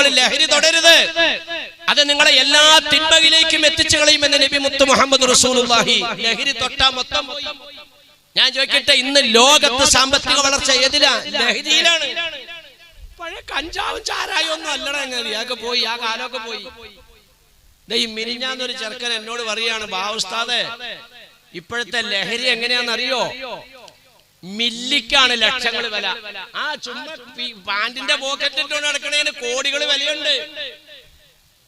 ലഹരി തുടരുത്. അത് നിങ്ങളെ എല്ലാ തിന്മയിലേക്കും എത്തിച്ചു കളയുമെന്ന് നബി മുത്ത് മുഹമ്മദ് റസൂലുള്ളാഹി. ലഹരി തൊട്ടാ മൊത്തം ഞാൻ ചോദിക്കട്ടെ ഇന്ന് ലോകത്ത് സാമ്പത്തിക വളർച്ച ഏതിലാ? ലഹരിയിലാണ്. പഴയ കഞ്ചാവും ചാരായും ഒന്നും അല്ലടാ അങ്ങനെ പോയി ആ കാലമൊക്കെ പോയി. ഈ മിനിഞ്ഞാന്നൊരു ചെറുക്കൻ എന്നോട് പറയാണ് ബാവുസ്താദെ ഇപ്പോഴത്തെ ലഹരി എങ്ങനെയാണെന്നറിയോ? മില്ലിക്കാണ് ലക്ഷങ്ങൾ വില. ആ ചുമ്മാ പാന്റിന്റെ പോക്കറ്റ് നടക്കണേന് കോടികൾ വിലയുണ്ട്.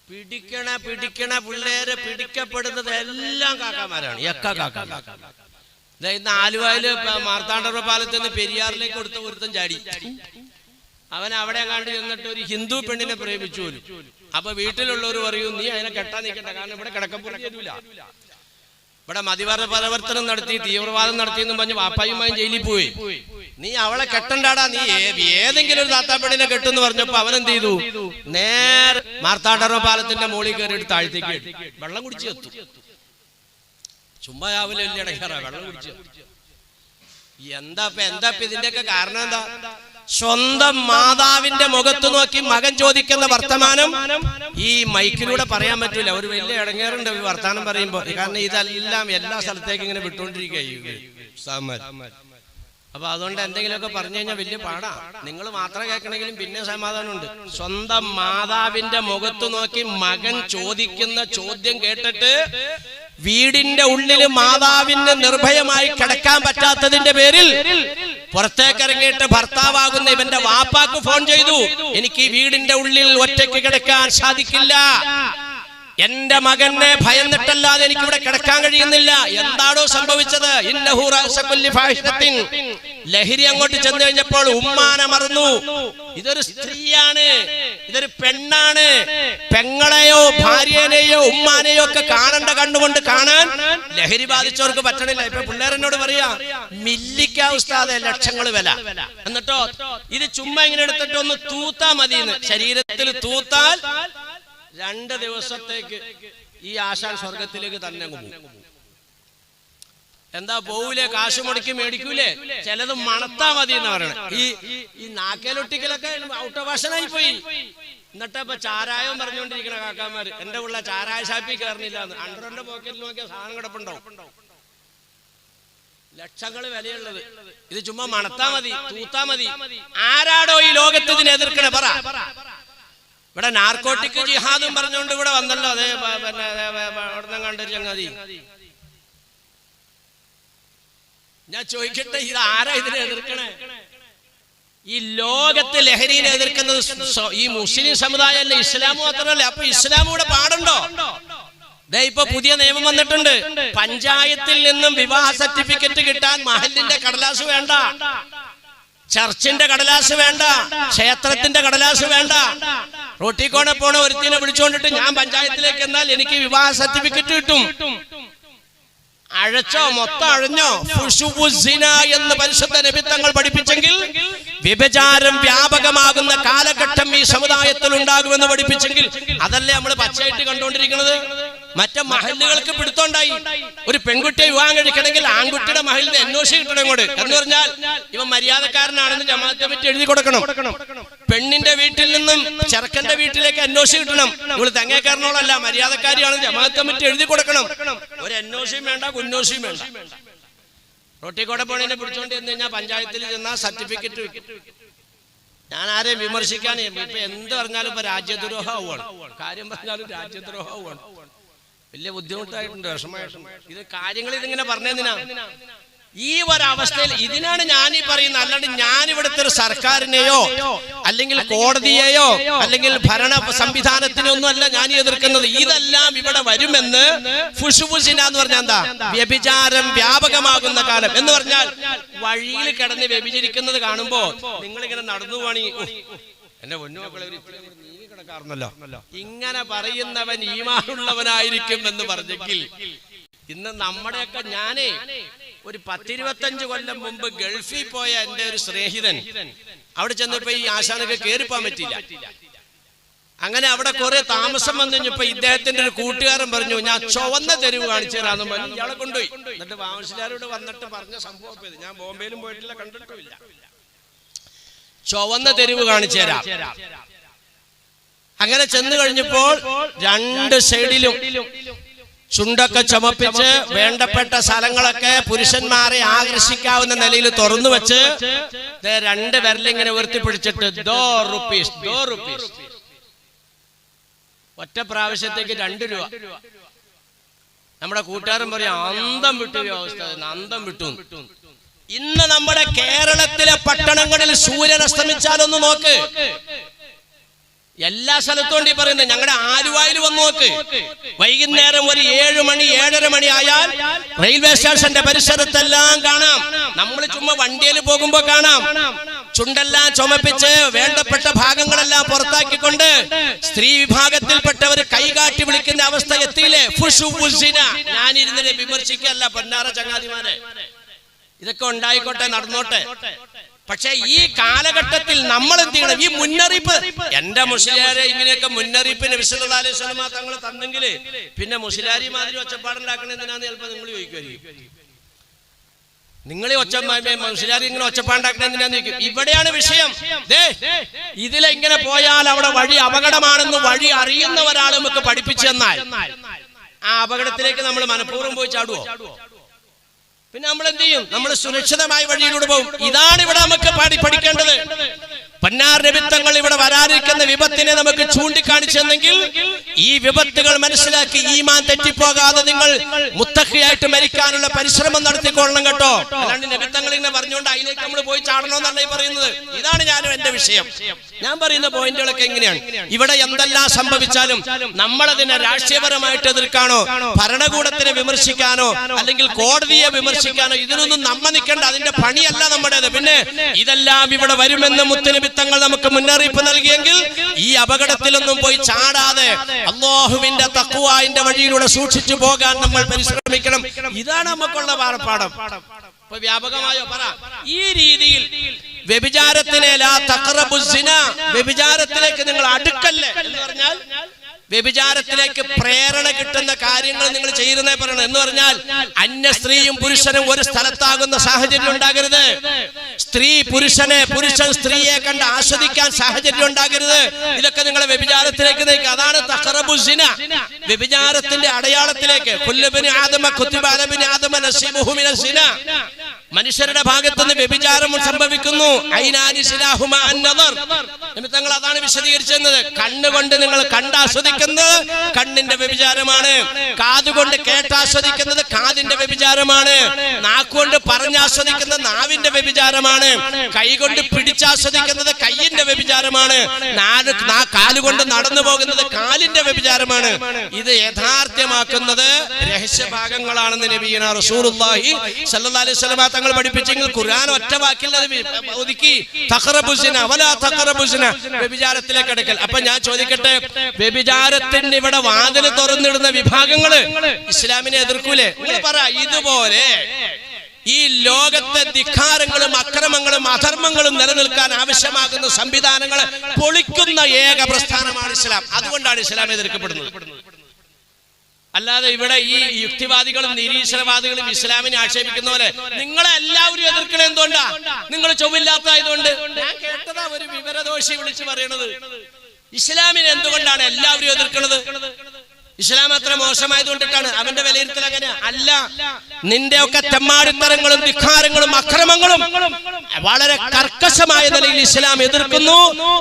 പിടിക്കണ പിടിക്കണ പിള്ളേര് പിടിക്കപ്പെടുന്നത് എല്ലാം കാക്കാമാരാണ്. എക്ക കാക്ക ദേ ഇന്ന് ആലുവയിൽ മാർത്താണ്ഡവ പാലത്ത് നിന്ന് പെരിയാറിലേക്ക് കൊടുത്ത ഒരുത്തം ചാടി. അവൻ അവിടെ കണ്ട് ചെന്നിട്ട് ഒരു ഹിന്ദു പെണ്ണിനെ പ്രേമിച്ചു. അപ്പൊ വീട്ടിലുള്ളവർ പറയും നീ അതിനെ കെട്ടാൻ നിൽക്കണ്ട. കാരണം ഇവിടെ കിടക്കപ്പുറം ഇവിടെ മതിവാദ പരിവർത്തനം നടത്തി തീവ്രവാദം നടത്തി എന്നും പറഞ്ഞ് വാപ്പായുമായും ജയിലിൽ പോയി. നീ അവളെ കെട്ടണ്ടാടാ നീ ഏതെങ്കിലും ഒരു താത്താപ്പെണ്ണിനെ കെട്ടെന്ന് പറഞ്ഞപ്പോ അവൻ എന്ത് ചെയ്തു? നേരെ മാർത്താണ്ഡർമ്മ പാലത്തിന്റെ മുകളിൽ കയറിയിട്ട് താഴ്ത്തേക്ക് വെള്ളം കുടിച്ചു എത്തു ചുമ്മാ രാവിലെ വലിയ വെള്ളം കുടിച്ചു എന്താപ്പ എന്താപ്പ ഇതിന്റെയൊക്കെ കാരണം എന്താ? സ്വന്തം മാതാവിന്റെ മുഖത്ത് നോക്കി മകൻ ചോദിക്കുന്ന വർത്തമാനം ഈ മൈക്കിലൂടെ പറയാൻ പറ്റില്ല ഒരു വലിയ ഇടങ്ങേറുണ്ട് വർത്തമാനം പറയുമ്പോ. കാരണം ഇതെല്ലാം എല്ലാ സ്ഥലത്തേക്കും ഇങ്ങനെ വിട്ടുകൊണ്ടിരിക്കുകയും അപ്പൊ അതുകൊണ്ട് എന്തെങ്കിലുമൊക്കെ പറഞ്ഞു കഴിഞ്ഞാൽ വലിയ പാടാ. നിങ്ങൾ മാത്രം കേൾക്കണമെങ്കിലും പിന്നെ സമാധാനമുണ്ട്. സ്വന്തം മാതാവിന്റെ മുഖത്ത് നോക്കി മകൻ ചോദിക്കുന്ന ചോദ്യം കേട്ടിട്ട് വീടിന്റെ ഉള്ളിൽ മാതാവിന് നിർഭയമായി കിടക്കാൻ പറ്റാത്തതിന്റെ പേരിൽ പുറത്തേക്ക് ഇറങ്ങിയിട്ട് ഭർത്താവാകുന്ന ഇവന്റെ വാപ്പാക്ക് ഫോൺ ചെയ്തു. എനിക്ക് ഈ വീടിന്റെ ഉള്ളിൽ ഒറ്റയ്ക്ക് കിടക്കാൻ സാധിക്കില്ല. എന്റെ മകനെ ഭയന്നിട്ടല്ലാതെ എനിക്ക് ഇവിടെ കിടക്കാൻ കഴിയുന്നില്ല. എന്താണോ സംഭവിച്ചത്. ലഹരി അങ്ങോട്ട് ചെന്ന് കഴിഞ്ഞപ്പോൾ ഉമ്മാനെ മറന്നു. ഇതൊരു സ്ത്രീയാണ്. ഇതൊരു പെണ്ണാണ്. പെങ്ങളെയോ ഭാര്യനെയോ ഉമ്മാനെയോ ഒക്കെ കാണേണ്ട കണ്ടുകൊണ്ട് കാണാൻ ലഹരി ബാധിച്ചവർക്ക് പറ്റണില്ല. ഇപ്പൊ പിള്ളേരെന്നോട് പറയാ മില്ലിക്ക ഉസ്താദെ ലക്ഷങ്ങൾ വില. എന്നിട്ടോ ഇത് ചുമ്മാ ഇങ്ങനെ എടുത്തിട്ടൊന്ന് തൂത്താ മതി ശരീരത്തിൽ തൂത്താൽ രണ്ട് ദിവസത്തേക്ക് ഈ ആശാൻ സ്വർഗത്തിലേക്ക് തന്നെ പോകും. എന്താ പോവൂലേ? കാശ് മുടക്കി മേടിക്കൂലേ? ചിലത് മണത്താ മതി എന്ന് പറയണേ. ഈ ഈ നാക്കേലൊട്ടിക്കലൊക്കെ ഔട്ട് ഓഫ് പോയി. എന്നിട്ട് ഇപ്പൊ ചാരായം പറഞ്ഞുകൊണ്ടിരിക്കണ കാക്കാമാര് എന്റെ ഉള്ള ചാരായ ഷാപ്പിൽ കയറുന്നില്ല അണ്ടറിന്റെ പോക്കറ്റിൽ നോക്കിയ സാധനം കിടപ്പുണ്ടോ ലക്ഷങ്ങൾ വിലയുള്ളത്. ഇത് ചുമ്മാ മണത്താ മതി തൂത്താ മതി. ആരാടോ ഈ ലോകത്ത് ഇതിനെ എതിർക്കണേ? പറ. ഇവിടെ നാർക്കോട്ടിക് ജിഹാദും പറഞ്ഞുകൊണ്ട് ഇവിടെ വന്നല്ലോ. അതേ പിന്നെ അവിടുന്ന് കണ്ടൊരു ചങ്ങാതി. ഞാൻ ചോദിക്കട്ടെ ഇത് ആരാ ഇതിനെ എതിർക്കണേ? ഈ ലോകത്ത് ലഹരിനെ എതിർക്കുന്നത് ഈ മുസ്ലിം സമുദായമല്ല ഇസ്ലാം മാത്രമല്ല. അപ്പൊ ഇസ്ലാം കൂടെ പാടുണ്ടോ? ഇപ്പൊ പുതിയ നിയമം വന്നിട്ടുണ്ട്. പഞ്ചായത്തിൽ നിന്നും വിവാഹ സർട്ടിഫിക്കറ്റ് കിട്ടാൻ മഹലിന്റെ കടലാസ് വേണ്ട. ചർച്ചിന്റെ കടലാസ് വേണ്ട. ക്ഷേത്രത്തിന്റെ കടലാസ് വേണ്ട. റോട്ടിക്കോണെ പോണ ഒരുത്തിനെ വിളിച്ചോണ്ടിട്ട് ഞാൻ പഞ്ചായത്തിലേക്ക് എന്നാൽ എനിക്ക് വിവാഹ സർട്ടിഫിക്കറ്റ് കിട്ടും. അഴച്ചോ മൊത്തം അഴഞ്ഞോ എന്ന് പരിശുദ്ധ നിമിത്തങ്ങൾ പഠിപ്പിച്ചെങ്കിൽ വ്യഭിചാരം വ്യാപകമാകുന്ന കാലഘട്ടം ഈ സമുദായത്തിൽ ഉണ്ടാകുമെന്ന് പഠിപ്പിച്ചെങ്കിൽ അതല്ലേ നമ്മൾ പച്ചയായിട്ട് കണ്ടുകൊണ്ടിരിക്കുന്നത്? മറ്റേ മഹലുകൾക്ക് പിടുത്തോണ്ടായി ഒരു പെൺകുട്ടിയെ വിവാഹം കഴിക്കണമെങ്കിൽ ആൺകുട്ടിയുടെ മഹലിന് എൻഒസി കിട്ടണം ഇങ്ങോട്ട്. എന്ന് പറഞ്ഞാൽ ഇവൻ മര്യാദക്കാരനാണെന്ന് ജമാഅത്തെ പറ്റി എഴുതി കൊടുക്കണം. പെണ്ണിന്റെ വീട്ടിൽ നിന്നും ചെറുക്കന്റെ വീട്ടിലേക്ക് എൻഒസി കിട്ടണം. ഇവൾ മര്യാദക്കാരിയാണ് മര്യാദക്കാരിയാണെന്ന് ജമാഅത്തെ കമ്മിറ്റി എഴുതി കൊടുക്കണം. ഒരു അന്വേഷണം വേണ്ട കുന്നോസിയും വേണ്ട. റോട്ടിക്കോടെ പോണേനെ പിടിച്ചോണ്ട് ചെന്ന് കഴിഞ്ഞാൽ പഞ്ചായത്തിൽ ചെന്നാൽ സർട്ടിഫിക്കറ്റ് ഞാൻ ആരെയും വിമർശിക്കാൻ ഇപ്പൊ എന്ത് പറഞ്ഞാലും ഇപ്പൊ രാജ്യദ്രോഹമാണ് കാര്യം പറഞ്ഞാലും രാജ്യദ്രോഹമാണ് വലിയ ബുദ്ധിമുട്ടായിട്ടുണ്ട് വിഷമമായിട്ടുണ്ട്. ഇത് കാര്യങ്ങൾ ഇതിങ്ങനെ പറഞ്ഞതിനാ ഈ ഒരവസ്ഥയിൽ ഇതിനാണ് ഞാൻ ഈ പറയുന്നത്. അല്ലാണ്ട് ഞാൻ ഇവിടുത്തെ ഒരു സർക്കാരിനെയോ അല്ലെങ്കിൽ കോടതിയെയോ അല്ലെങ്കിൽ ഭരണ സംവിധാനത്തിനൊന്നും അല്ല ഞാൻ എതിർക്കുന്നത്. ഇതെല്ലാം ഇവിടെ വരുമെന്ന് ഫുഷുഫുസിന എന്ന് പറഞ്ഞാൽ എന്താ? വ്യഭിചാരം വ്യാപകമാകുന്ന കാലം. എന്ന് പറഞ്ഞാൽ വഴിയിൽ കിടന്ന് വ്യഭിചരിക്കുന്നത് കാണുമ്പോ നിങ്ങളിങ്ങനെ നടന്നു പോണി. എന്റെ നീങ്ങി കിടക്കാറുന്നല്ലോ ഇങ്ങനെ പറയുന്നവൻ ഈമാനുള്ളവനായിരിക്കും എന്ന് പറഞ്ഞെങ്കിൽ ഇന്ന് നമ്മുടെയൊക്കെ ഞാനേ ഒരു പത്തിരുപത്തഞ്ച് കൊല്ലം മുമ്പ് ഗൾഫിൽ പോയ എന്റെ ഒരു സ്നേഹിതൻ അവിടെ ചെന്നപ്പോ ഈ ആശാനൊക്കെ കേറിപ്പോ പറ്റില്ല അങ്ങനെ അവിടെ കുറെ താമസം വന്നു കഴിഞ്ഞപ്പോ ഇദ്ദേഹത്തിന്റെ ഒരു കൂട്ടുകാരൻ പറഞ്ഞു ഞാൻ ചുവന്ന തെരുവ് കാണിച്ചു തരാന്ന് പറഞ്ഞു ഇയാളെ കൊണ്ടുപോയി. എന്നിട്ട് വാമസിലാരോട് വന്നിട്ട് പറഞ്ഞ സംഭവം ഇത്. ഞാൻ ബോംബെയിലും പോയിട്ടില്ല കണ്ടിട്ടില്ല ചുവന്ന തെരുവ് കാണിച്ചു തരാം. അങ്ങനെ ചെന്നു കഴിഞ്ഞപ്പോൾ രണ്ട് സൈഡിലും ചുണ്ടൊക്കെ ചുമപ്പിച്ച് വേണ്ടപ്പെട്ട സ്ഥലങ്ങളൊക്കെ പുരുഷന്മാരെ ആകർഷിക്കാവുന്ന നിലയിൽ തുറന്നു വെച്ച് രണ്ട് വിരലിങ്ങനെ ഉയർത്തിപ്പിടിച്ചിട്ട് ദോ ഒറ്റ പ്രാവശ്യത്തേക്ക് രണ്ട് രൂപ. നമ്മുടെ കൂട്ടുകാരൻ പറയാം അന്തം വിട്ടു അവസ്ഥ അന്തം വിട്ടു. എന്ന്." ഇന്ന് നമ്മുടെ കേരളത്തിലെ പട്ടണങ്ങളിൽ സൂര്യൻ അസ്തമിച്ചാലൊന്ന് നോക്ക്. എല്ലാ സ്ഥലത്തും ഈ പറയുന്നത്. ഞങ്ങളുടെ ആലുവായിൽ വന്ന് നോക്ക്. വൈകുന്നേരം ഒരു ഏഴ് മണി ഏഴര മണി ആയാൽ റെയിൽവേ സ്റ്റേഷന്റെ പരിസരത്തെല്ലാം കാണാം. നമ്മൾ ചുമ്മാ വണ്ടിയിൽ പോകുമ്പോ കാണാം. ചുണ്ടെല്ലാം ചുമപ്പിച്ച് വേണ്ടപ്പെട്ട ഭാഗങ്ങളെല്ലാം പുറത്താക്കിക്കൊണ്ട് സ്ത്രീ വിഭാഗത്തിൽപ്പെട്ടവർ കൈകാട്ടി വിളിക്കുന്ന അവസ്ഥ എത്തിയില്ലേ? ഞാൻ ഞാനിരുന്നിനെ വിമർശിക്കല്ല പൊന്നാറ ചങ്ങാതിമാരെ. ഇതൊക്കെ ഉണ്ടായിക്കോട്ടെ നടന്നോട്ടെ. പക്ഷെ ഈ കാലഘട്ടത്തിൽ നമ്മൾ എന്ത് ചെയ്യണം? ഈ മുന്നറിയിപ്പ്. എന്റെ മുസ്ലിയാരെ ഇങ്ങനെയൊക്കെ മുന്നറിയിപ്പിന് വിശുദ്ധ തങ്ങൾ തന്നെങ്കിൽ പിന്നെ മുസ്ലിയാരി മാതിരി ഒച്ചപ്പാടുണ്ടാക്കണ എന്തിനാന്ന് ചിലപ്പോ നിങ്ങൾ ചോദിക്കുമായിരിക്കും നിങ്ങൾ ഒച്ച മുസ്ലിയാരി ഇങ്ങനെ ഒച്ചപ്പാടുണ്ടാക്കണ എന്തിനാന്ന് ചോദിക്കും ഇവിടെയാണ് വിഷയം. ദേ ഇതിലെ ഇങ്ങനെ പോയാൽ അവിടെ വഴി അപകടമാണെന്ന് വഴി അറിയുന്ന ഒരാൾ നമുക്ക് പഠിപ്പിച്ചു തന്നാൽ. ആ അപകടത്തിലേക്ക് നമ്മൾ മനഃപൂർവം പോയി ചാടുവോ? പിന്നെ നമ്മൾ എന്ത് ചെയ്യും? നമ്മൾ സുരക്ഷിതമായ വഴിയിലൂടെ പോകും. ഇതാണ് ഇവിടെ നമുക്ക് പാടി പഠിക്കേണ്ടത്. പന്നാർ നിമിത്തങ്ങൾ ഇവിടെ വരാനിരിക്കുന്ന വിപത്തിനെ നമുക്ക് ചൂണ്ടിക്കാണിച്ചെന്നെങ്കിൽ ഈ വിപത്തുകൾ മനസ്സിലാക്കി ഈമാൻ തെറ്റിപ്പോകാതെ നിങ്ങൾ മുത്തഹിയായിട്ട് മരിക്കാനുള്ള പരിശ്രമം നടത്തിക്കൊള്ളണം കേട്ടോ. അല്ലാണ്ട് നിമിത്തങ്ങൾ ഇങ്ങനെ പറഞ്ഞുകൊണ്ട് അതിലേക്ക് നമ്മൾ പോയി ചാടണമെന്നല്ല ഈ പറയുന്നത്. ഇതാണ് ഞാനും എന്റെ വിഷയം. ഞാൻ പറയുന്ന പോയിന്റുകളൊക്കെ എങ്ങനെയാണ് ഇവിടെ എന്തെല്ലാം സംഭവിച്ചാലും നമ്മളതിനെ രാഷ്ട്രീയപരമായിട്ട് എതിർക്കാനോ ഭരണകൂടത്തിനെ വിമർശിക്കാനോ അല്ലെങ്കിൽ കോടതിയെ വിമർശിക്കാനോ ഇതിനൊന്നും നമ്മ നിൽക്കേണ്ട അതിന്റെ പണിയല്ല നമ്മുടേത്. പിന്നെ ഇതെല്ലാം ഇവിടെ വരുമെന്ന് മുത്തുനിമിത്തങ്ങൾ നമുക്ക് മുന്നറിയിപ്പ് നൽകിയെങ്കിൽ ഈ അപകടത്തിലൊന്നും പോയി ചാടാതെ അള്ളാഹുവിന്റെ തക്കുവായിന്റെ വഴിയിലൂടെ സൂക്ഷിച്ചു പോകാൻ നമ്മൾ പരിശ്രമിക്കണം. ഇതാണ് നമുക്കുള്ള പാഠം. വ്യാപകമായോ പറ. ഈ രീതിയിൽ വ്യഭിചാരത്തിനെ വ്യഭിചാരത്തിലേക്ക് നിങ്ങൾ അടുക്കല്ലേ എന്ന് പറഞ്ഞാൽ വ്യഭിചാരത്തിലേക്ക് പ്രേരണ കിട്ടുന്ന കാര്യങ്ങൾ നിങ്ങൾ ചെയ്യുന്നേ പറയണം. എന്ന് പറഞ്ഞാൽ അന്യ സ്ത്രീയും പുരുഷനും ഒരു സ്ഥലത്താകുന്ന സാഹചര്യം ഉണ്ടാകരുത്. സ്ത്രീ പുരുഷനെ പുരുഷൻ സ്ത്രീയെ കണ്ട് ആസ്വദിക്കാൻ സാഹചര്യം ഉണ്ടാകരുത്. ഇതൊക്കെ നിങ്ങളെ വ്യഭിചാരത്തിലേക്ക് നയിക്കുക അതാണ് തഹറബുസിന വ്യഭിചാരത്തിന്റെ അടയാളത്തിലേക്ക്. ആദമ ആദമ മനുഷ്യരുടെ ഭാഗത്തുനിന്ന് വ്യഭിചാരം സംഭവിക്കുന്നു. നിമിത്തങ്ങൾ അതാണ് വിശദീകരിച്ചത് കണ്ണുകൊണ്ട് നിങ്ങൾ കണ്ടാസ്വദിക്കുന്നത് കണ്ണിന്റെ വ്യഭിചാരമാണ്. കാതുകൊണ്ട് കേട്ടാസ്വദിക്കുന്നത് കാതിന്റെ വ്യഭിചാരമാണ്. നാക്കുകൊണ്ട് പറഞ്ഞാസ്വദിക്കുന്നത് നാവിന്റെ വ്യഭിചാരമാണ്. കൈകൊണ്ട് പിടിച്ചാസ്വദിക്കുന്നത് കയ്യിന്റെ വ്യഭിചാരമാണ്. കാലുകൊണ്ട് നടന്നു പോകുന്നത് കാലിന്റെ വ്യഭിചാരമാണ്. ഇത് യഥാർത്ഥ്യമാക്കുന്നത് രഹസ്യഭാഗങ്ങളാണെന്ന് നബീന സല്ലല്ലാഹു അലൈഹി വസല്ലമ തങ്ങൾ പഠിപ്പിച്ചെങ്കിൽ ഖുർആൻ ഒറ്റ വാക്കിൽ അത് ഒതുക്കി. വ്യഭിചാരത്തിലേക്ക് അടുക്കൽ അപ്പൊ ഞാൻ ചോദിക്കട്ടെ വ്യഭിചാരത്തിന് ഇവിടെ വാതിൽ തുറന്നിടുന്ന വിഭാഗങ്ങൾ ഇസ്ലാമിനെ എതിർക്കൂലേ? പറ ഇതുപോലെ ഈ ലോകത്തെ ധിക്കാരങ്ങളും അക്രമങ്ങളും അധർമ്മങ്ങളും നിലനിൽക്കാൻ ആവശ്യമാകുന്ന സംവിധാനങ്ങൾ പൊളിക്കുന്ന ഏക പ്രസ്ഥാനമാണ് ഇസ്ലാം. അതുകൊണ്ടാണ് ഇസ്ലാം എതിർക്കപ്പെടുന്നത്. അല്ലാതെ ഇവിടെ ഈ യുക്തിവാദികളും നിരീശ്വരവാദികളും ഇസ്ലാമിനെ ആക്ഷേപിക്കുന്ന പോലെ നിങ്ങളെ എല്ലാവരും എതിർക്കണേ എന്തുകൊണ്ടാ? നിങ്ങൾ ചൊവ്വില്ലാത്തതായതുകൊണ്ട്. ഞാൻ കേട്ടതാ ഒരു വിവരദോഷി വിളിച്ചു പറയണത്. ഇസ്ലാമിനെ എന്തുകൊണ്ടാണ് എല്ലാവരും എതിർക്കുന്നത് ഇസ്ലാം അത്ര മോശമായത് കൊണ്ടിട്ടാണ് അവന്റെ വിലയിരുത്തൽ അങ്ങനെ അല്ല. നിന്റെ ഒക്കെ തെമ്മാടിത്തരങ്ങളും വിഖാരങ്ങളും അക്രമങ്ങളും വളരെ കർക്കശമായ നിലയിൽ ഇസ്ലാം എതിർക്കുന്നു.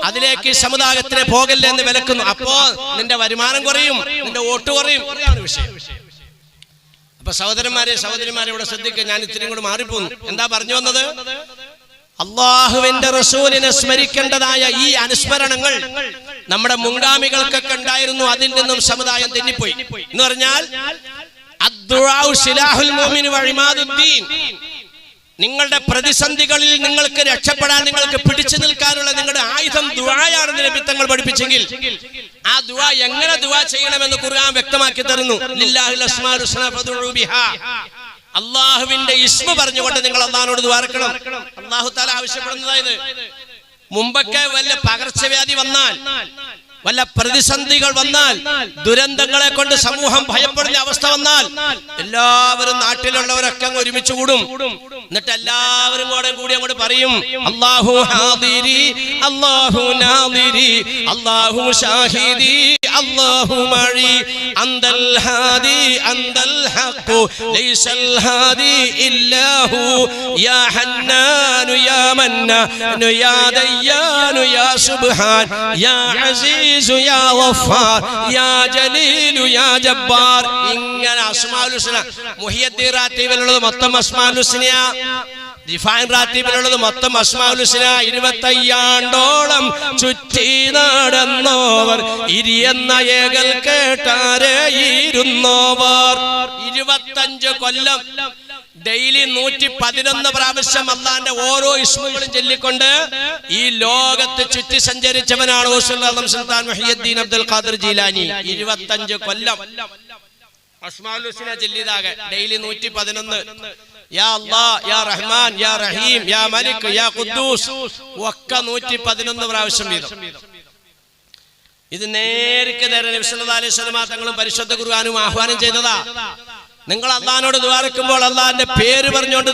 അതിലേക്ക് സമുദായത്തിനെ പോകല്ലേ എന്ന് വിലക്കുന്നു. അപ്പോ നിന്റെ വരുമാനം കുറയും നിന്റെ വോട്ട് കുറയും. വിഷയം. അപ്പൊ സഹോദരന്മാരെ സഹോദരിമാരെ ഇവിടെ ശ്രദ്ധിക്കുക ഞാൻ ഇത്തിരി കൂടെ മാറിപ്പോന്നു. എന്താ പറഞ്ഞു വന്നത്? അള്ളാഹുവിന്റെ റസൂലിനെ സ്മരിക്കേണ്ടതായ ഈ അനുസ്മരണങ്ങൾ നമ്മുടെ മുൻഗാമികൾക്കൊക്കെ ഉണ്ടായിരുന്നു അതിൽ നിന്നും സമുദായം തെന്നിപ്പോയി. എന്ന് പറഞ്ഞാൽ. നിങ്ങളുടെ പ്രതിസന്ധികളിൽ നിങ്ങൾക്ക് രക്ഷപ്പെടാൻ നിങ്ങൾക്ക് പിടിച്ചു നിൽക്കാനുള്ള നിങ്ങളുടെ ആയുധം ദുവായാണെന്ന് നബിത്തങ്ങൾ പഠിപ്പിച്ചെങ്കിൽ ആ ദുആ എങ്ങനെ ദുആ ചെയ്യണമെന്ന് ഖുർആൻ വ്യക്തമാക്കി തരുന്നു. അള്ളാഹുവിന്റെ ഇസ്മ പറഞ്ഞുകൊണ്ട് നിങ്ങൾ അള്ളാഹിനോട് ദ്വാരക്കണം അള്ളാഹു താല ആവശ്യപ്പെടുന്നതായത് മുമ്പൊക്കെ വല്ല പകർച്ചവ്യാധി വന്നാൽ വല്ല പ്രതിസന്ധികൾ വന്നാൽ ദുരന്തങ്ങളെ കൊണ്ട് സമൂഹം ഭയപ്പെടുന്ന അവസ്ഥ വന്നാൽ എല്ലാവരും നാട്ടിലുള്ളവരൊക്കെ അങ്ങ് ഒരുമിച്ച് കൂടും. എന്നിട്ട് എല്ലാവരും കൂടെ കൂടി അങ്ങോട്ട് പറയും അള്ളാഹു ഹാദിരി അള്ളാഹു നാദിരി അള്ളാഹു ഷാഹിദി അന്തൽ ഹാദി അന്തൽ ഹഖു ലൈസൽ ഹാദി ഇല്ലാഹു യാ ഹന്നാനു യാ മന്നാനു യാ ദയ്യാനു യാ സുബ്ഹാൻ യാ അസീസു യാ ഗഫാർ യാ ജലീലു യാ ജബ്ബാർ. ഇങ്ങനെ അസ്മാഉൽ ഹുസ്ന മുഹിയദ്ദീൻ റാത്തീബിലുള്ളത് മൊത്തം അസ്മാഉൽ ഹുസ്നയാ. റിഫാൻ റാത്തീബിലുള്ളത് മൊത്തം അസ്മാഉൽ ഹുസ്ന ഇരുപത്തയ്യാണ്ടോളം ചുറ്റി നടന്നോവർ. ഇരിയെന്ന ഏകൽ കേട്ടാരേയിരുന്നോവർ. ഇരുപത്തഞ്ച് കൊല്ലം ഡെയിലി നൂറ്റി പതിനൊന്ന് പ്രാവശ്യം അള്ളാന്റെ ഓരോ ഇസ്മുകളും ചൊല്ലിക്കൊണ്ട് ഈ ലോകത്ത് ചുറ്റി സഞ്ചരിച്ചവനാണ് സുൽത്താൻ മഹിയുദ്ദീൻ അബ്ദുൽ ഖാദർ ജീലാനി. ഇരുപത്തഞ്ച് കൊല്ലം അസ്മാഉൽ ഹുസ്ന ചൊല്ലിയതാകെ. ഡെയിലി നൂറ്റി പതിനൊന്ന് യാ ഇത് നേരിക്ക് നേരെ തങ്ങളും പരിശുദ്ധ ഖുർആനും ആഹ്വാനം ചെയ്തതാ. നിങ്ങൾ അള്ളഹാനോട് ദ്വാരക്കുമ്പോൾ അള്ളാഹിന്റെ പേര് പറഞ്ഞുകൊണ്ട്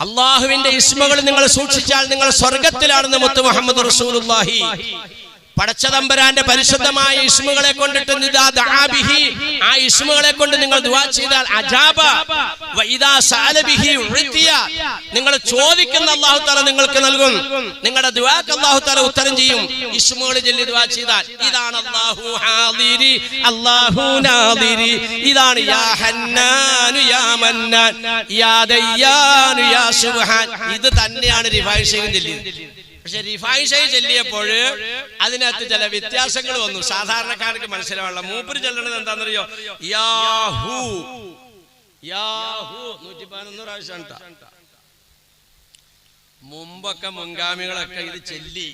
അള്ളാഹുവിന്റെ ഇസ്മകൾ നിങ്ങൾ സൂക്ഷിച്ചാൽ നിങ്ങൾ സ്വർഗത്തിലാണെന്ന് മുത്ത് മുഹമ്മദ് റസൂലുള്ളാഹി. പടച്ചതമ്പരാന്റെ പരിശുദ്ധമായ ഇസ്മുകളെ കൊണ്ടിട്ട് ആ ഇസ്മുകളെ കൊണ്ട് നിങ്ങൾ ദുആ ചെയ്താൽ അജാബ. നിങ്ങൾ ചോദിക്കുന്ന അല്ലാഹു തആല നിങ്ങൾക്ക് നൽകും. നിങ്ങളുടെ ദുആക്ക് അല്ലാഹു തആല ഉത്തരം ചെയ്യും. ഇസ്മുകൾ ചൊല്ലി ദുആ ചെയ്താൽ ഇതാണ് അല്ലാഹു ഹാദിരി അല്ലാഹു നാദിരി. ഇതാണ് യാ ഹന്നാനു യാ മന്നാൻ യാ ദയ്യാനു യാ സുബ്ഹാൻ. ഇത് തന്നെയാണ് ഷെയ്ഖ് ചൊല്ലിയത്. പക്ഷെ റിഫായി ഷെയ്ഖ് ചൊല്ലിയപ്പോൾ അതിനകത്ത് ചില വ്യത്യാസങ്ങൾ വന്നു. സാധാരണക്കാർക്ക് മനസ്സിലാവുള്ള മൂപ്പര് ചൊല്ലണത് എന്താണെന്നറിയോ? യാഹു. യാഹു. നൂറ്റി പതിനൊന്ന് പ്രാവശ്യം. മുമ്പൊക്കെ മുൻഗാമികളൊക്കെ ഇത് ചെല്ലി.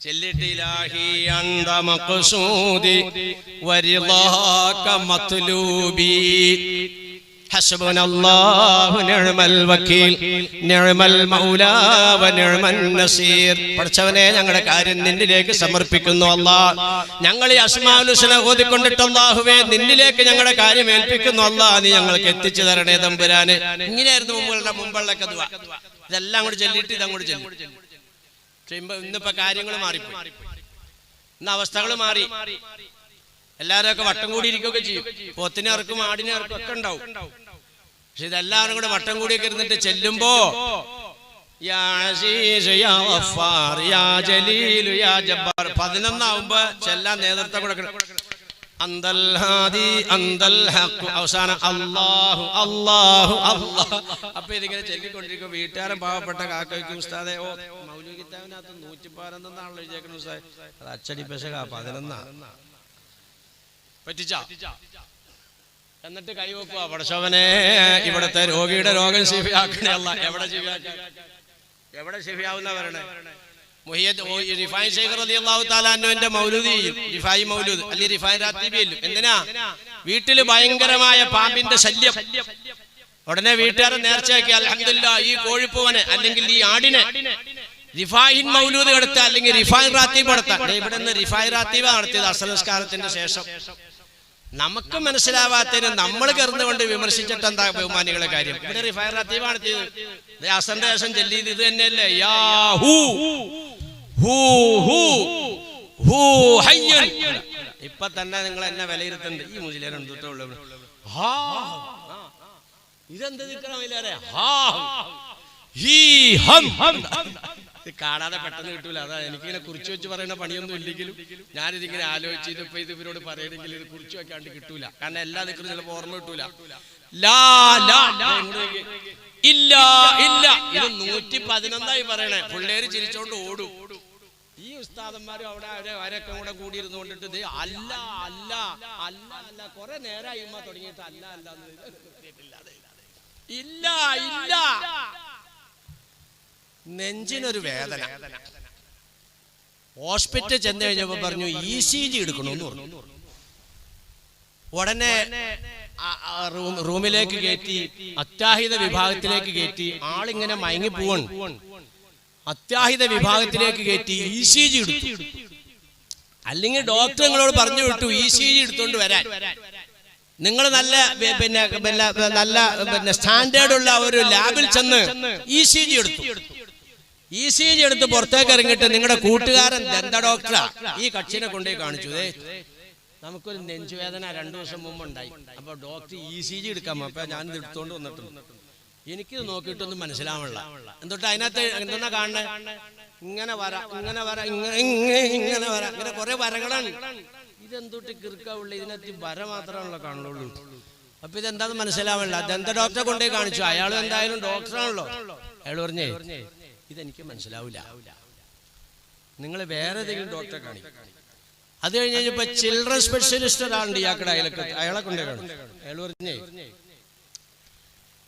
ചെല്ലിട്ട് حسبنا الله نعم الوكيل نعم المولى ونعم النصير പഠിച്ചവനെ ഞങ്ങളുടെ കാര്യം നിന്നിലേക്ക് സമർപ്പിക്കുന്നു അല്ലാ ഞങ്ങൾ ഈ അസ്മാലുസ്ന ഓതിക്കൊണ്ടിട്ട് അല്ലാഹുവേ നിന്നിലേക്ക് ഞങ്ങളുടെ കാര്യം ഏൽപ്പിക്കുന്നു അല്ലാ നീ ഞങ്ങൾക്ക് എത്തിച്ചു തരണേ തമ്പുരാന് ഇങ്ങനെയായിരുന്നു മുമ്പുള്ള മുമ്പുള്ളൊക്കെ ദുആ ഇതെല്ലാം കൂടി ചൊല്ലിയിട്ട് ഇതങ്ങോട്ട് ചൊല്ലി പക്ഷെ ഇപ്പൊ ഇന്നിപ്പോ കാര്യങ്ങൾ മാറിപ്പോയി ഇന്ന് അവസ്ഥകൾ മാറി എല്ലാവരും ഒക്കെ വട്ടം കൂടി ഇരിക്കുകയൊക്കെ ചെയ്യും പോത്തിനെ ഇറക്കും ആടിനെ ഇറക്കും ഒക്കെ ഉണ്ടാവും പക്ഷെ ഇതെല്ലാവരും കൂടെ വട്ടം കൂടിയൊക്കെ ഇരുന്നിട്ട് ചെല്ലുമ്പോ. പതിനൊന്നാവുമ്പോ ചെല്ലാൻ നേതൃത്വം കൊടുക്കണം. അവസാനം അല്ലാഹു അല്ലാഹു അല്ലാഹ് അപ്പൊ ഇതിങ്ങനെ ചൊല്ലിക്കൊണ്ടിരിക്കും വീട്ടുകാരൻ പാവപ്പെട്ട കാക്കയ്ക്കും ഉസ്താദെ ഓ മൗലവി കിതാബിനകത്ത് നൂറ്റി പതിനൊന്നാണല്ലോ എഴുതിയേക്കണം ഉസ്താദെ? അത് അച്ചടി പെശക പതിനൊന്നാ പറ്റിച്ച. എന്നിട്ട് കൈവെക്കുക പടശോവനെ ഇവിടത്തെ രോഗിയുടെ രോഗം ശിഫിയാക്കണല്ല എവിടെ എവിടെ ശിഫിയാവുന്നവരാണ് ഈ റിഫായ് ശേഖർ അലി അള്ളാഹു താലാന്റെ മൗലൂദി. റിഫായി മൗലൂദ്. അല്ലെങ്കിൽ റിഫായ് രാത്തിബിയല്ലും എന്തിനാ? വീട്ടിൽ ഭയങ്കരമായ പാമ്പിന്റെ ശല്യം. ഉടനെ വീട്ടുകാരൻ നേർച്ചയാക്കി അലഹമില്ല ഈ കോഴിപ്പൂവനെ അല്ലെങ്കിൽ ഈ ആടിനെ റിഫായിൻ മൗലൂദ് എടുത്ത അല്ലെങ്കിൽ റിഫായ് റാത്തീബ് എടുത്ത. ഇവിടെ നിന്ന് റിഫായ് റാത്തീബ് നടത്തിയത് അസംസ്കാരത്തിന്റെ ശേഷം. നമുക്ക് മനസ്സിലാവാത്തതിന് നമ്മൾ കയറുന്നുകൊണ്ട് വിമർശിച്ചിട്ട് എന്താ ബഹുമാനികളെ കാര്യം? ഇവിടെ റിഫയർ നടത്തിയത് ദേ അസന്റെ ശേഷം ചെല്ലിയത് ഇത് തന്നെയല്ലേ? ഹൂ ഹൂ ഹൂ ഹയ്യൻ. ഇപ്പൊ തന്നെ നിങ്ങൾ എന്നെ വിലയിരുത്തുന്നുണ്ട്. ഈ മുസ്ലിം തൊട്ടുള്ളൂ ഹാ. ഇതെന്ത് നിൽക്കണമില്ലേ ഹാ. ഹീ ഹം. ഇത് കാണാതെ പെട്ടെന്ന് കിട്ടൂല. അതാ എനിക്കിങ്ങനെ കുറിച്ച് വെച്ച് പറയുന്ന പണിയൊന്നും ഇല്ലെങ്കിലും ഞാനിതിങ്ങനെ ആലോചിച്ച് ഇതിപ്പോ ഇത് ഇവരോട് പറയണമെങ്കിൽ ഇത് കുറിച്ച് വെക്കാണ്ട് കിട്ടൂല. കാരണം എല്ലാ നിൽക്കുന്ന ചിലപ്പോ ഓർമ്മ കിട്ടൂല. ഇല്ല ഇല്ല. ഇത് നൂറ്റി പതിനൊന്നായി പറയണേ. പിള്ളേര് ചിരിച്ചോണ്ട് ഓടും. ഈ ഉസ്താദന്മാരും അവിടെ അവരെ അവരൊക്കെ കൂടെ കൂടിയിരുന്നു കൊണ്ടിട്ട് ദേ അല്ല അല്ല അല്ല അല്ല. കുറെ നേരമായി ഉമ്മ തുടങ്ങിയിട്ട് അല്ല അല്ല. ഇല്ല ഇല്ല. നെഞ്ചിനൊരു വേദന. ഹോസ്പിറ്റൽ ചെന്ന് കഴിഞ്ഞപ്പോ പറഞ്ഞു ഇ സി ജി എടുക്കണമെന്ന് പറഞ്ഞു. ഉടനെ റൂമിലേക്ക് കയറ്റി അത്യാഹിത വിഭാഗത്തിലേക്ക് കയറ്റി ആളിങ്ങനെ മയങ്ങി പോവൺ അത്യാഹിത വിഭാഗത്തിലേക്ക് കയറ്റി ഇ സി ജി എടുത്തു. അല്ലെങ്കിൽ ഡോക്ടർ നിങ്ങളോട് പറഞ്ഞു വിട്ടു ഇ സി ജി എടുത്തോണ്ട് വരാൻ. നിങ്ങൾ നല്ല പിന്നെ പിന്നെ നല്ല പിന്നെ സ്റ്റാൻഡേർഡ് ഉള്ള ഒരു ലാബിൽ ചെന്ന് ഇ സി ജി എടുത്തു. ഇ സി ജി എടുത്ത് പുറത്തേക്ക് ഇറങ്ങിയിട്ട് നിങ്ങളുടെ കൂട്ടുകാരൻ ദന്ത ഡോക്ടറാ ഈ കക്ഷിനെ കൊണ്ടുപോയി കാണിച്ചു. നമുക്കൊരു നെഞ്ചുവേദന രണ്ടു ദിവസം മുമ്പ് ഉണ്ടായി. അപ്പൊ ഡോക്ടർ ഇ സി ജി എടുക്കാൻ അപ്പൊ ഞാൻ ഇത് എടുത്തോണ്ട് വന്നിട്ടുണ്ട്. എനിക്കിത് നോക്കിയിട്ടൊന്നും മനസ്സിലാവണില്ല എന്തൊട്ട് അതിനകത്ത് എന്തെന്നാ കാണണേ ഇങ്ങനെ വര ഇങ്ങനെ വര ഇങ്ങനെ ഇങ്ങനെ വര. ഇങ്ങനെ കുറെ വരകളാണ്. ഇതെന്തൊട്ട് കിറുക്കാവുള്ള ഇതിനകത്ത് വര മാത്രമാണല്ലോ കാണുള്ളൂ അപ്പൊ ഇതെന്താന്ന് മനസ്സിലാവണില്ല ദന്ത ഡോക്ടറെ കൊണ്ടുപോയി കാണിച്ചു? അയാൾ എന്തായാലും ഡോക്ടറാണല്ലോ അയാൾ പറഞ്ഞേ ഇതെനിക്ക് മനസ്സിലാവില്ല. നിങ്ങൾ വേറെ ഏതെങ്കിലും ഡോക്ടറെ കാണിക്കും. അത് കഴിഞ്ഞ് കഴിഞ്ഞപ്പോ ചിൽഡ്രൻ സ്പെഷ്യലിസ്റ്റ് ഒരാളുണ്ട് ഇയാൾക്കടെ അയാളെ അയാളെ കൊണ്ടേ അയാൾ പറഞ്ഞേ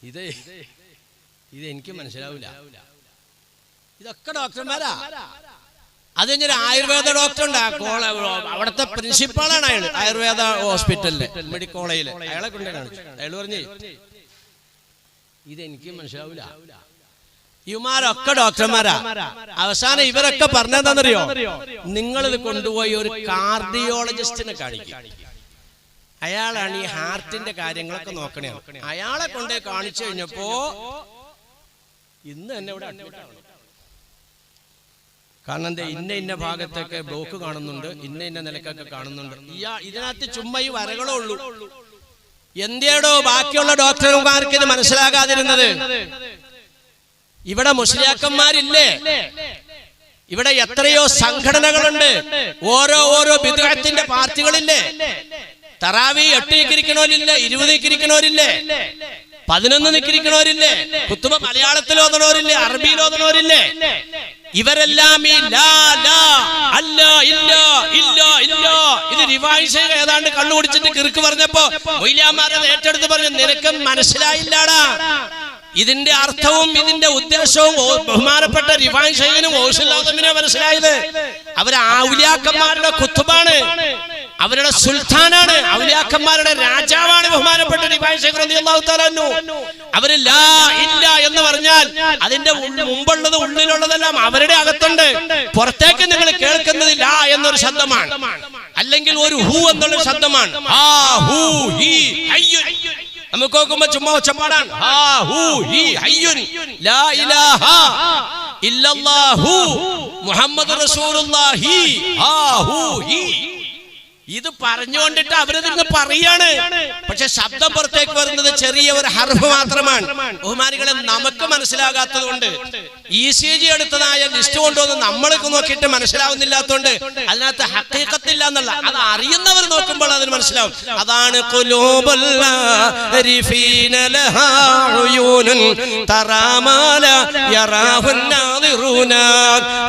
ഇത് ഇത് എനിക്ക് മനസ്സിലാവില്ല. ഇതൊക്കെ ഡോക്ടർമാരാ? അത് കഴിഞ്ഞൊരു ആയുർവേദ ഡോക്ടർ ഉണ്ട്. അവിടുത്തെ പ്രിൻസിപ്പാളാണ് അയാൾ ആയുർവേദ ഹോസ്പിറ്റലിലെ മെഡിക്കൽ കോളേജിൽ അയാളെ കൊണ്ടേ കാണിച്ചു അയാൾ പറഞ്ഞേ. ഇത് എനിക്ക് മനസ്സിലാവില്ല. ഇവന്മാരൊക്കെ ഡോക്ടർമാരാ. അവസാനം ഇവരൊക്കെ പറഞ്ഞതെന്നറിയോ നിങ്ങളിത് കൊണ്ടുപോയി ഒരു കാർഡിയോളജിസ്റ്റിനെ കാണിക്കും. അയാളാണ് ഈ ഹാർട്ടിന്റെ കാര്യങ്ങളൊക്കെ നോക്കണേ. അയാളെ കൊണ്ടേ കാണിച്ചു കഴിഞ്ഞപ്പോ ഇന്ന് തന്നെ ഇവിടെ കാരണം എന്താ ഇന്ന ഇന്ന ഭാഗത്തൊക്കെ ബ്ലോക്ക് കാണുന്നുണ്ട് ഇന്ന ഇന്ന നിലക്കൊക്കെ കാണുന്നുണ്ട്. ഇയാ ഇതിനകത്ത് ചുമ്മാ ഈ വരകളേ ഉള്ളൂ. എന്തേടോ ബാക്കിയുള്ള ഡോക്ടർമാർക്ക് ഇത് മനസ്സിലാകാതിരുന്നത്? ഇവിടെ മുസ്ലിയാക്കന്മാരില്ലേ? ഇവിടെ എത്രയോ സംഘടനകളുണ്ട്. ഓരോ ഓരോ ബിദുഅത്തിന്റെ പാർട്ടികളില്ലേ? തറാവി എട്ട് നിക്കിരിക്കണോരില്ലേ ഇരുപത് നിക്കിരിക്കണോരില്ലേ പതിനൊന്ന് നിക്കിരിക്കണോരില്ലേ? കുത്തുബ മലയാളത്തിൽ ഓതണോരില്ലേ? അറബിയിൽ ഓതണോരില്ലേ? ഇവരെല്ലാം ഈ ലാ ലാ അല്ല ഇല്ല ഇല്ല ഇല്ല. ഇത് റിവൈസ് ഏതാണ്ട് കണ്ണു കുടിച്ചിട്ട് കിറുക്ക് പറഞ്ഞപ്പോ മൊയ്ലാമാരത് ഏറ്റെടുത്ത് പറഞ്ഞു നിനക്ക് മനസ്സിലായില്ലാടാ. ഇതിന്റെ അർത്ഥവും ഇതിന്റെ ഉദ്ദേശവും ബഹുമാനപ്പെട്ട റിവാൻ ഷൈനും ഓഷുല്ലാത്തമിനെ മനസ്സിലായത്. അവർ ഔലിയാക്കന്മാരുടെ കുത്തുബാണ്. അവരുടെ സുൽത്താനാണ്. ഔലിയാക്കന്മാരുടെ രാജാവാണ് ബഹുമാനപ്പെട്ട റിവാൻ. അവർ ലാ ഇല്ല എന്ന് പറഞ്ഞാൽ അതിന്റെ മുമ്പുള്ളത് ഉള്ളിലുള്ളതെല്ലാം അവരുടെ അകത്തുണ്ട്. പുറത്തേക്ക് നിങ്ങൾ കേൾക്കുന്നത് ലാ എന്നൊരു ശബ്ദമാണ്. അല്ലെങ്കിൽ ഒരു ഹൂ എന്നുള്ള ശബ്ദമാണ്. ആ ഹൂ ഹി നമുക്ക് നോക്കുമ്പോ ചുമ്മാ ഒച്ചപ്പാടാണ്. മുഹമ്മദ് റസൂലുള്ളാഹി. ആ ഹൂ ഹി. ഇത് പറഞ്ഞുകൊണ്ടിട്ട് അവർ നിന്ന് പറയാണ്. പക്ഷെ ശബ്ദം പുറത്തേക്ക് വരുന്നത് ചെറിയ ഒരു ഹർഫ് മാത്രമാണ്. ബഹുമാനികളെ നമുക്ക് മനസ്സിലാകാത്തത് കൊണ്ട് ഇ സി ജി എടുത്തതായ ലിസ്റ്റ് കൊണ്ടുവന്ന് നമ്മൾക്ക് നോക്കിയിട്ട് മനസ്സിലാവുന്നില്ലാത്തതുകൊണ്ട് അതിനകത്ത് ഹക്കീക്കത്തില്ല എന്നുള്ള അത് അറിയുന്നവർ നോക്കുമ്പോൾ അതിന് മനസ്സിലാവും. അതാണ്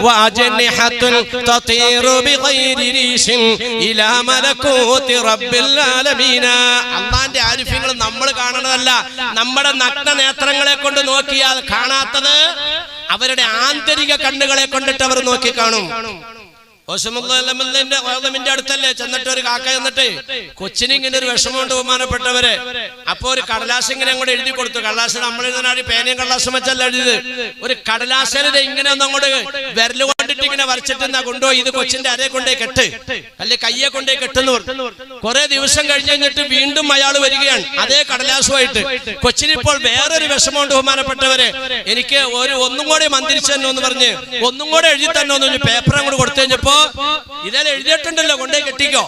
വാജനിഹത്തുൻ തതീറു ബിഗൈരി രീശിൻ ഇലാ മലകൂതി റബ്ബിൽ ആലമീന അള്ളാന്റെ ആരിഫ്യങ്ങൾ നമ്മൾ കാണണതല്ല നമ്മുടെ നഗ്ന നേത്രങ്ങളെ കൊണ്ട് നോക്കിയാൽ കാണാത്തത് അവരുടെ ആന്തരിക കണ്ണുകളെ കൊണ്ടിട്ട് അവർ നോക്കി കാണും ഓസമുല്ലാമിന്റെ അടുത്തല്ലേ ചെന്നിട്ട് ഒരു കാക്ക ചെന്നിട്ട് കൊച്ചിന് ഇങ്ങനെ ഒരു വിഷമമുണ്ട് ബഹുമാനപ്പെട്ടവര്. അപ്പൊ ഒരു കടലാസ് ഇങ്ങനെ അങ്ങോട്ട് എഴുതി കൊടുത്തു. കടലാസ് നമ്മൾ പേനയും കടലാസും വെച്ചല്ല എഴുതിയത്? ഒരു കടലാസിനെ ഇങ്ങനെ ഒന്നും അങ്ങോട്ട് വിരൽ കൊണ്ടിട്ട് ഇങ്ങനെ വരച്ചിട്ട് എന്നാ കൊണ്ടുപോയി ഇത് കൊച്ചിന്റെ അരയെ കൊണ്ടേ കെട്ട്. അല്ലെ കയ്യെ കൊണ്ടേ കെട്ടെന്ന് പറഞ്ഞു. കുറെ ദിവസം കഴിഞ്ഞ് കഴിഞ്ഞിട്ട് വീണ്ടും അയാൾ വരികയാണ്. അതേ കടലാസുമായിട്ട്. കൊച്ചിനിപ്പോൾ വേറൊരു വിഷമമുണ്ട് ബഹുമാനപ്പെട്ടവരെ. എനിക്ക് ഒരു ഒന്നും കൂടെ മന്ത്രിച്ചു തന്നെ എന്ന് പറഞ്ഞ് ഒന്നും കൂടെ എഴുതി തന്നെ ഒന്ന് പേപ്പർ അങ്ങോട്ട് കൊടുത്തു കഴിഞ്ഞപ്പോ ഇതെല്ലാം എഴുതിയിട്ടുണ്ടല്ലോ കൊണ്ടേ കെട്ടിക്കോ?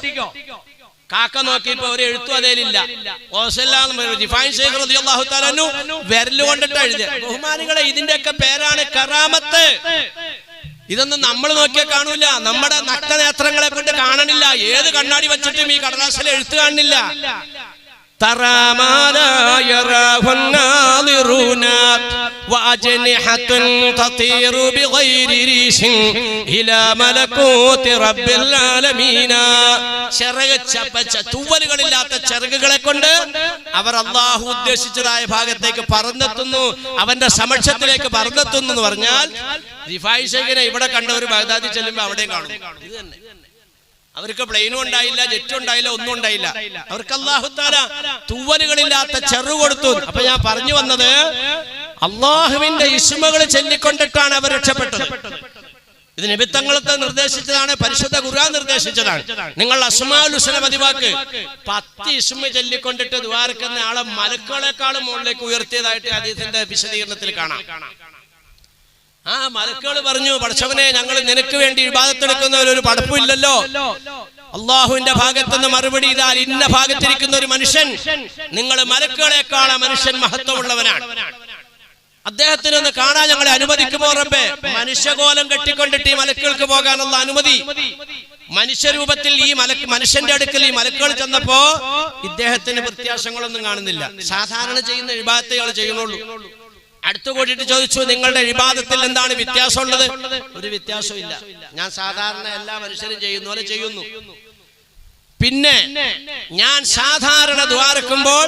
കാക്ക നോക്കിയപ്പോ ഒരു എഴുത്തു അതേലില്ല. വിരൽ കൊണ്ടിട്ട് എഴുതിയ. ബഹുമാനികളെ ഇതിന്റെയൊക്കെ പേരാണ് കറാമത്ത്. ഇതൊന്നും നമ്മൾ നോക്കിയാൽ കാണൂല. നമ്മുടെ നഗ്നനേത്രങ്ങളെ കൊണ്ട് കാണണില്ല. ഏത് കണ്ണാടി വെച്ചിട്ടും ഈ കടലാസിൽ എഴുത്ത് കാണുന്നില്ല. ترى ما لا يراه الناظرون وأجنحة تطير بغير ريش إلى ملكوت رب العالمين ചിറക് ചപ്പച്ച തൂവലുകളില്ലാത്ത ചിറകുകളെ കൊണ്ട് അവർ അള്ളാഹു ഉദ്ദേശിച്ചതായ ഭാഗത്തേക്ക് പറന്നെത്തുന്നു അവന്റെ സമക്ഷത്തിലേക്ക് പറന്നെത്തുന്നു എന്ന് പറഞ്ഞാൽ റിഫായി ഷേഖിനെ ഇവിടെ കണ്ട ഒരു ബഗ്ദാദി ചെല്ലുമ്പോ അവിടെയും കാണും ഇത് തന്നെ അവർക്ക് പ്ലെയിനും ഉണ്ടായില്ല ജെറ്റും ഉണ്ടായില്ല ഒന്നും ഉണ്ടായില്ല. അവർക്ക് അള്ളാഹുത്താല തൂവലുകളില്ലാത്ത ചെറു കൊടുത്തു. അപ്പൊ ഞാൻ പറഞ്ഞു വന്നത് അള്ളാഹുവിന്റെ ഇസ്മകൾ ചൊല്ലിക്കൊണ്ടിട്ടാണ് അവർ രക്ഷപ്പെട്ടത്. ഇത് നിമിത്തങ്ങളത്തെ നിർദ്ദേശിച്ചതാണ് പരിശുദ്ധ ഖുർആൻ നിർദ്ദേശിച്ചതാണ്. നിങ്ങൾ അസ്മാൽ ഹുസന പതിവാക്ക് പത്ത് ഇസ്മ ചൊല്ലിക്കൊണ്ടിട്ട് ദ്വാരക്കുന്ന ആളെ മലക്കുകളെക്കാളും മുകളിലേക്ക് ഉയർത്തിയതായിട്ട് അദ്ദേഹത്തിന്റെ വിശദീകരണത്തിൽ കാണാം. ആ മലക്കുകൾ പറഞ്ഞു പഠിച്ചവനെ ഞങ്ങൾ നിനക്ക് വേണ്ടി വിവാദത്തെടുക്കുന്നവർ ഒരു പടപ്പില്ലല്ലോ അള്ളാഹുവിന്റെ ഭാഗത്തുനിന്ന് മറുപടി ഇതാൽ ഇന്ന ഭാഗത്തിരിക്കുന്ന ഒരു മനുഷ്യൻ നിങ്ങൾ മലക്കുകളെക്കാൾ മനുഷ്യൻ മഹത്വമുള്ളവനാണ്. അദ്ദേഹത്തിന് ഒന്ന് കാണാൻ ഞങ്ങളെ അനുവദിക്കുമോ റബ്ബേ? മനുഷ്യകോലം കെട്ടിക്കൊണ്ടിട്ട് ഈ മലക്കുകൾക്ക് പോകാനുള്ള അനുമതി. മനുഷ്യരൂപത്തിൽ ഈ മലക്ക് മനുഷ്യന്റെ അടുക്കൽ ഈ മലക്കുകൾ ചെന്നപ്പോ ഇദ്ദേഹത്തിന് പ്രത്യാശങ്ങളൊന്നും കാണുന്നില്ല. സാധാരണ ചെയ്യുന്ന വിഭാഗത്തെ ചെയ്യുന്നുള്ളൂ. അടുത്തു കൂടിയിട്ട് ചോദിച്ചു നിങ്ങളുടെ വിവാദത്തിൽ എന്താണ് വ്യത്യാസമുള്ളത്? ഒരു വ്യത്യാസമില്ല ഞാൻ സാധാരണ എല്ലാ മനുഷ്യരും ചെയ്യുന്ന പോലെ ചെയ്യുന്നു. പിന്നെ ഞാൻ സാധാരണ ദ്വാരക്കുമ്പോൾ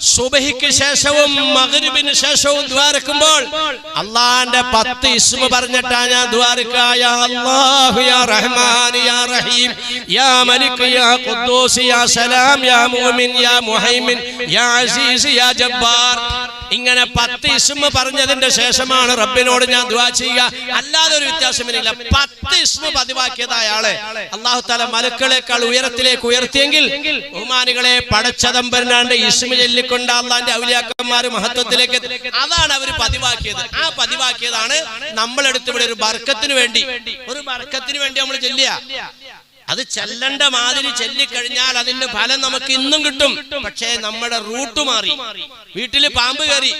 സുബഹിക്ക് ശേഷവും മകരിബിന് ശേഷവും ദ്വാരക്കുമ്പോൾ അള്ളാന്റെ പത്ത് ഇസ്മ പറഞ്ഞിട്ടാ ഞാൻ ദ്വാരക്കായ അല്ലാഹു യാ റഹ്മാൻ യാ റഹീം യാ മലിക് യാ ഖുദ്ദൂസ് യാ സലാം യാ മുഅ്മിൻ യാ മുഹൈമിൻ യാ അസീസ് യാ ജബ്ബാർ. ഇങ്ങനെ പത്ത് ഇസ്മ പറഞ്ഞതിന്റെ ശേഷമാണ് റബ്ബിനോട് ഞാൻ ദുആ ചെയ്യുക. അല്ലാതെ ഒരു വ്യത്യാസമില്ല. പത്ത് ഇസ്മ പതിവാക്കിയത് ആളെ അള്ളാഹു താല മലക്കളെക്കാൾ ഉയരത്തിലേക്ക് ഉയർത്തിയെങ്കിൽ ബഹുമാനികളെ പടച്ചതമ്പരനാണ്ട് ഇസ്മ ചൊല്ലിക്കൊണ്ട് അള്ളാന്റെ ഔലിയാക്കന്മാര് മഹത്വത്തിലേക്ക്. അതാണ് അവർ പതിവാക്കിയത്. ആ പതിവാക്കിയതാണ് നമ്മളെടുത്ത് ഇവിടെ ഒരു ബർക്കത്തിന് വേണ്ടി. ഒരു ബർക്കത്തിന് വേണ്ടി നമ്മൾ ചെല്ലുക. അത് ചെല്ലണ്ട മാതിരി ചെല്ലിക്കഴിഞ്ഞാൽ അതിന്റെ ഫലം നമുക്ക് ഇന്നും കിട്ടും. പക്ഷേ നമ്മുടെ റൂട്ട് മാറി. വീട്ടിൽ പാമ്പ് കയറി.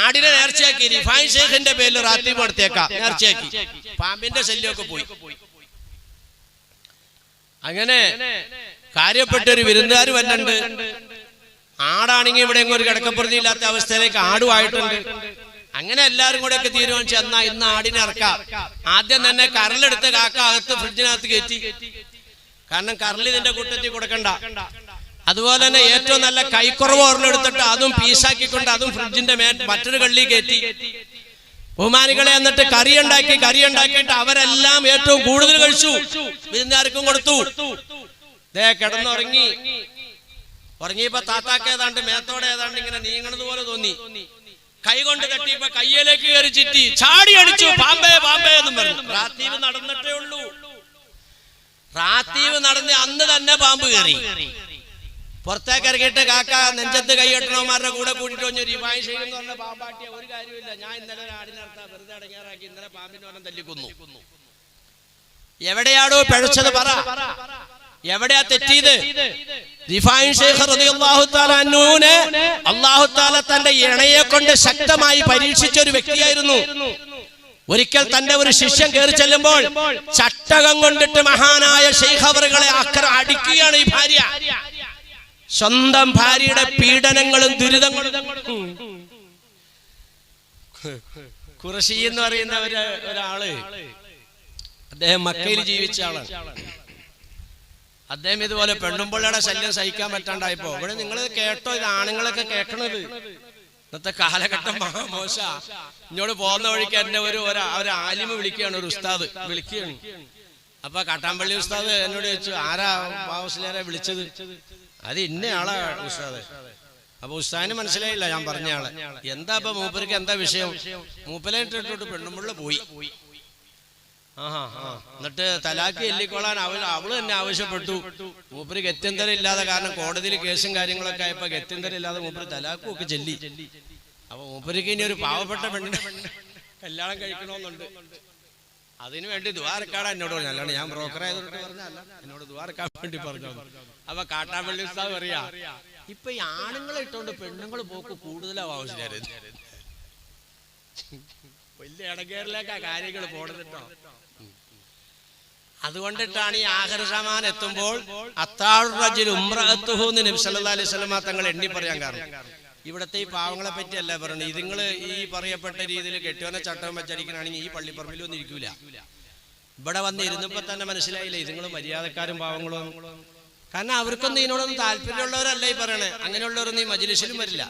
ആടിനെ നേർച്ചയാക്കി. റിഫാൻ ഷേഖിന്റെ പേരിൽ റാത്തി കൊടുത്തേക്കാം. നേർച്ചയാക്കി. പാമ്പിന്റെ ശല്യമൊക്കെ പോയി. അങ്ങനെ കാര്യപ്പെട്ട ഒരു വിരുന്നുകാർ വന്നുണ്ട് ആടാണെങ്കിൽ ഇവിടെ ഒരു കിടക്കപ്പുറത്തി ഇല്ലാത്ത അവസ്ഥയിലേക്ക് ആടുമായിട്ടുണ്ട്. അങ്ങനെ എല്ലാവരും കൂടെ ഒക്കെ തീരുമാനിച്ചു എന്നാ ഇന്ന് ആടിനെ ഇറക്കാം. ആദ്യം തന്നെ കരലെടുത്ത് കാക്ക അകത്ത് ഫ്രിഡ്ജിനകത്ത് കയറ്റി. കാരണം കരൽ ഇതിന്റെ കൂട്ടത്തിൽ കൊടുക്കണ്ട. അതുപോലെ തന്നെ ഏറ്റവും നല്ല കൈക്കുറവ് ഓർമ്മെടുത്തിട്ട് അതും പീസാക്കിക്കൊണ്ട് അതും ഫ്രിഡ്ജിന്റെ മേ മറ്റൊരു കള്ളി കയറ്റി. ബഹുമാനികളെ എന്നിട്ട് കറി ഉണ്ടാക്കി കറി ഉണ്ടാക്കിയിട്ട് അവരെല്ലാം ഏറ്റവും കൂടുതൽ കഴിച്ചു. വിരുന്നുകാർക്കും കൊടുത്തു. ദേ കിടന്നുറങ്ങി. ഉറങ്ങിയപ്പോ താത്താക്ക് ഏതാണ്ട് മേത്തോടെ ഏതാണ്ട് ഇങ്ങനെ നീങ്ങണത് പോലെ തോന്നി. കൈ കൊണ്ട് തട്ടിയപ്പോ കയ്യിലേക്ക് കയറി ചിറ്റി. ചാടി അടിച്ചു. പാമ്പേ പാമ്പേ എന്നും പറഞ്ഞു. റാത്തീവ് നടന്നിട്ടേ ഉള്ളൂ. റാത്തീവ് നടന്ന് അന്ന് തന്നെ പാമ്പ് കയറി. പുറത്തേക്ക് ഇറങ്ങിയിട്ട് കാക്ക നെഞ്ചത്ത് കൈയെട്ടണവന്മാരുടെ കൂടെ കൂട്ടിട്ട് വന്നു റിവായി ചെയ്യുന്ന പറഞ്ഞ പാമ്പാട്ടിയ ഒരു കാര്യമില്ല ഞാൻ ഇന്നലെ ആടിനർത്താ വെറുതെ അടങ്ങാറാക്കി ഇന്നലെ പാമ്പിന്റെ വനം തല്ലിക്കുന്നു. എവിടെയാണോ പിഴച്ചത് പറ. എവിടെയാ തെറ്റിയത് അള്ളാഹു താല തന്റെ ഇണയെ കൊണ്ട് ശക്തമായി പരീക്ഷിച്ച ഒരു വ്യക്തിയായിരുന്നു. ഒരിക്കൽ തന്റെ ഒരു ശിഷ്യൻ കയറി ചെല്ലുമ്പോൾ ചട്ടകം കൊണ്ടിട്ട് മഹാനായ ഷെയ്ഖവറുകളെ അക്ര അടിക്കുകയാണ് ഈ ഭാര്യ. സ്വന്തം ഭാര്യയുടെ പീഡനങ്ങളും ദുരിതങ്ങളും. കുറശി എന്ന് പറയുന്ന ഒരു ഒരാൾ. അദ്ദേഹം മക്കയിൽ ജീവിച്ച ആളാണ്. അദ്ദേഹം ഇതുപോലെ പെണ്ണുമ്പിള്ളയുടെ ശല്യം സഹിക്കാൻ പറ്റാണ്ടായപ്പോ ഇവിടെ നിങ്ങൾ കേട്ടോ ഇത് ആണുങ്ങളൊക്കെ കേൾക്കണത് ഇന്നത്തെ കാലഘട്ടം മഹാമോശ ഇങ്ങോട്ട് പോകുന്ന വഴിക്ക് എന്നെ ഒരു ഒരു- ആലിമ വിളിക്കുകയാണ് ഒരു ഉസ്താദ് വിളിക്കുകയാണ്. അപ്പൊ കാട്ടാമ്പള്ളി ഉസ്താദ് എന്നോട് ചോദിച്ചു ആരാ ഹൗസിലേറെ വിളിച്ചത്? അത് ഇന്നയാളാ ഉസ്താദ്. അപ്പൊ ഉസ്താദിന് മനസ്സിലായില്ല ഞാൻ പറഞ്ഞ ആളെ. എന്താ ഇപ്പൊ മൂപ്പർക്ക് എന്താ വിഷയം? മൂപ്പലേട്ടിട്ടോട്ട് പെണ്ണുമ്പിള്ള പോയി. എന്നിട്ട് തലാക്ക് എല്ലിക്കൊള്ളാൻ അവൾ അവൾ തന്നെ ആവശ്യപ്പെട്ടു. മൂപ്പര് ഗത്യന്തരം ഇല്ലാതെ കാരണം കോടതിയിൽ കേസും കാര്യങ്ങളൊക്കെ ആയപ്പോ ഗത്യന്തരം ഇല്ലാതെ മൂപ്പര് തലാക്കും ഒക്കെ ചെല്ലി. അപ്പൊ മൂപ്പരിക്ക് ഇനി ഒരു പാവപ്പെട്ട പെണ്ണിനെ കല്യാണം കഴിക്കണമെന്നുണ്ട്. അതിനു വേണ്ടി ദ്വാരക്കാടാ എന്നോട് പറഞ്ഞു അല്ലാണ്ട് ഞാൻ ബ്രോക്കർ ആയതുകൊണ്ട് പറഞ്ഞല്ല എന്നോട് ദ്വാരക്കാൻ വേണ്ടി പറഞ്ഞു അപ്പൊ കാട്ടാപ്പള്ളി ഉസ്താദ് പറയാ ഇപ്പൊ ഈ ആണുങ്ങളെ ഇട്ടോണ്ട് പെണ്ണുങ്ങൾ പോക്ക് കൂടുതലാവും ആവശ്യമായിരുന്നു വലിയ ഇടകേറിലേക്കാ കാര്യങ്ങൾ പോടുന്നിട്ടോ അതുകൊണ്ടിട്ടാണ് ഈ ആഹർ സമാൻ എത്തുമ്പോൾ നബി അലൈഹി തങ്ങൾ എണ്ണി പറയാൻ കാരണം. ഇവിടത്തെ ഈ പാവങ്ങളെ പറ്റിയല്ല പറയുന്നത് ഇതുങ്ങൾ ഈ പറയപ്പെട്ട രീതിയിൽ കെട്ടിയോനെ ചട്ടം വെച്ചടിക്കണമെങ്കിൽ ഈ പള്ളിപ്പറമ്പിൽ ഒന്നും ഇരിക്കൂല. ഇവിടെ വന്ന് ഇരുന്നപ്പോ തന്നെ മനസ്സിലായില്ലേ? ഇതുങ്ങൾ മര്യാദക്കാരും പാവങ്ങളും. കാരണം അവർക്കൊന്നും ഇതിനോടൊന്നും താല്പര്യമുള്ളവരല്ല ഈ പറയണേ? അങ്ങനെയുള്ളവരൊന്നും ഈ മജിലിസിലും വരില്ല.